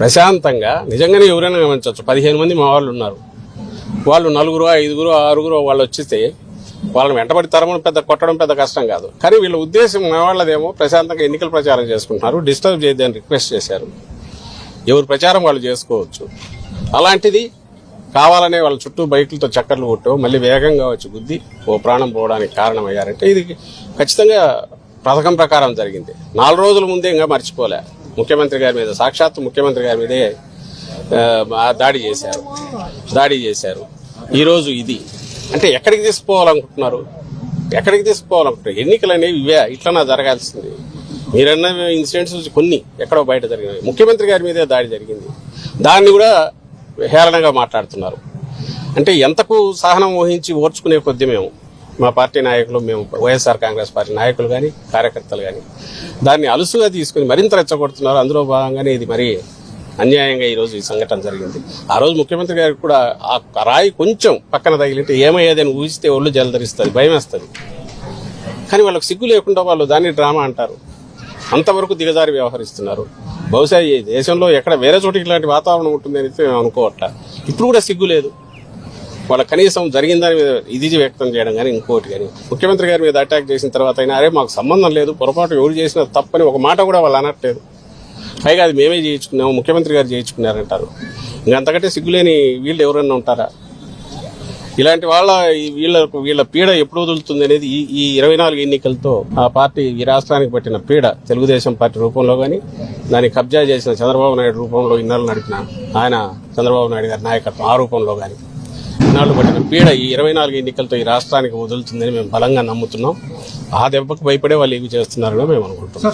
ప్రశాంతంగా నిజంగానే ఎవరైనా గమనించవచ్చు. పదిహేను మంది మా వాళ్ళు ఉన్నారు. వాళ్ళు నలుగురు ఐదుగురు ఆరుగురు వాళ్ళు వచ్చితే వాళ్ళని వెంటబడి తరమని పెద్ద కొట్టడం పెద్ద కష్టం కాదు. కానీ వీళ్ళ ఉద్దేశం మా వాళ్ళదేమో ప్రశాంతంగా ఎన్నికల ప్రచారం చేసుకుంటున్నారు. డిస్టర్బ్ చేయొద్దని రిక్వెస్ట్ చేశారు. ఎవరు ప్రచారం వాళ్ళు చేసుకోవచ్చు. అలాంటిది కావాలనే వాళ్ళ చుట్టూ బైకులతో చక్కర్లు కొట్టు మళ్ళీ వేగంగా వచ్చి గుద్ది ఓ ప్రాణం పోవడానికి కారణమయ్యారంటే ఇది ఖచ్చితంగా పథకం ప్రకారం జరిగింది. నాలుగు రోజుల ముందే ఇంకా మర్చిపోలే. ముఖ్యమంత్రి గారి మీద సాక్షాత్ ముఖ్యమంత్రి గారి మీదే దాడి చేశారు. దాడి చేశారు. ఈరోజు ఇది. అంటే ఎక్కడికి తీసుకుపోవాలనుకుంటున్నారు? ఎక్కడికి తీసుకుపోవాలనుకుంటున్నారు? ఎన్నికలు అనేవి ఇవే ఇట్లనా జరగాల్సింది. మీరన్న ఇన్సిడెంట్స్ కొన్ని ఎక్కడో బయట జరిగినవి. ముఖ్యమంత్రి గారి మీదే దాడి జరిగింది. దాన్ని కూడా హేళనగా మాట్లాడుతున్నారు. అంటే ఎంతకు సహనం వహించి ఓర్చుకునే కొద్ది మేము. మా పార్టీ నాయకులు మేము వైఎస్ఆర్ కాంగ్రెస్ పార్టీ నాయకులు కానీ కార్యకర్తలు కానీ దాన్ని అలుసుగా తీసుకుని మరింత రెచ్చగొడుతున్నారు. అందులో భాగంగానే ఇది మరి అన్యాయంగా ఈరోజు ఈ సంఘటన జరిగింది. ఆ రోజు ముఖ్యమంత్రి గారికి కూడా ఆ రాయి కొంచెం పక్కన తగిలింటే ఏమయ్యేదని ఊహిస్తే ఒళ్ళు జలధరిస్తుంది భయం వేస్తుంది కానీ వాళ్ళకి సిగ్గు లేకుండా వాళ్ళు దాన్ని డ్రామా అంటారు. అంతవరకు దిగజారి వ్యవహరిస్తున్నారు. బహుశా ఈ దేశంలో ఎక్కడ వేరే చోటికి ఇలాంటి వాతావరణం ఉంటుంది అని మేము అనుకోవట్ల. ఇప్పుడు కూడా సిగ్గు లేదు. వాళ్ళ కనీసం జరిగిన దాని మీద ఇది వ్యక్తం చేయడం కానీ ఇంకోటి కానీ ముఖ్యమంత్రి గారి మీద అటాక్ చేసిన తర్వాత అయినా అరే మాకు సంబంధం లేదు పొరపాటు ఎవరు చేసినా తప్పని ఒక మాట కూడా వాళ్ళు అనట్లేదు. పైగా అది మేమే చేయించుకున్నాము ముఖ్యమంత్రి గారు చేయించుకున్నారంటారు. ఇంకంతకంటే సిగ్గులేని వీళ్ళు ఎవరన్నా ఉంటారా? ఇలాంటి వాళ్ళ వీళ్ళకు వీళ్ళ పీడ ఎప్పుడు వదులుతుంది అనేది ఈ ఈ ఇరవై నాలుగు ఎన్నికలతో ఆ పార్టీ ఈ రాష్ట్రానికి పట్టిన పీడ తెలుగుదేశం పార్టీ రూపంలో కానీ దాన్ని కబ్జా చేసిన చంద్రబాబు నాయుడు రూపంలో ఇన్నాళ్ళు నడిపిన ఆయన చంద్రబాబు నాయుడు గారి నాయకత్వం ఆ రూపంలో కానీ. ఇన్నాళ్ళు పట్టిన పీడ ఈ ఇరవై నాలుగు ఎన్నికలతో ఈ రాష్ట్రానికి వదులుతుందని మేము బలంగా నమ్ముతున్నాం. ఆ దెబ్బకు భయపడే వాళ్ళు ఏమి చేస్తున్నారని మేము అనుకుంటున్నాం.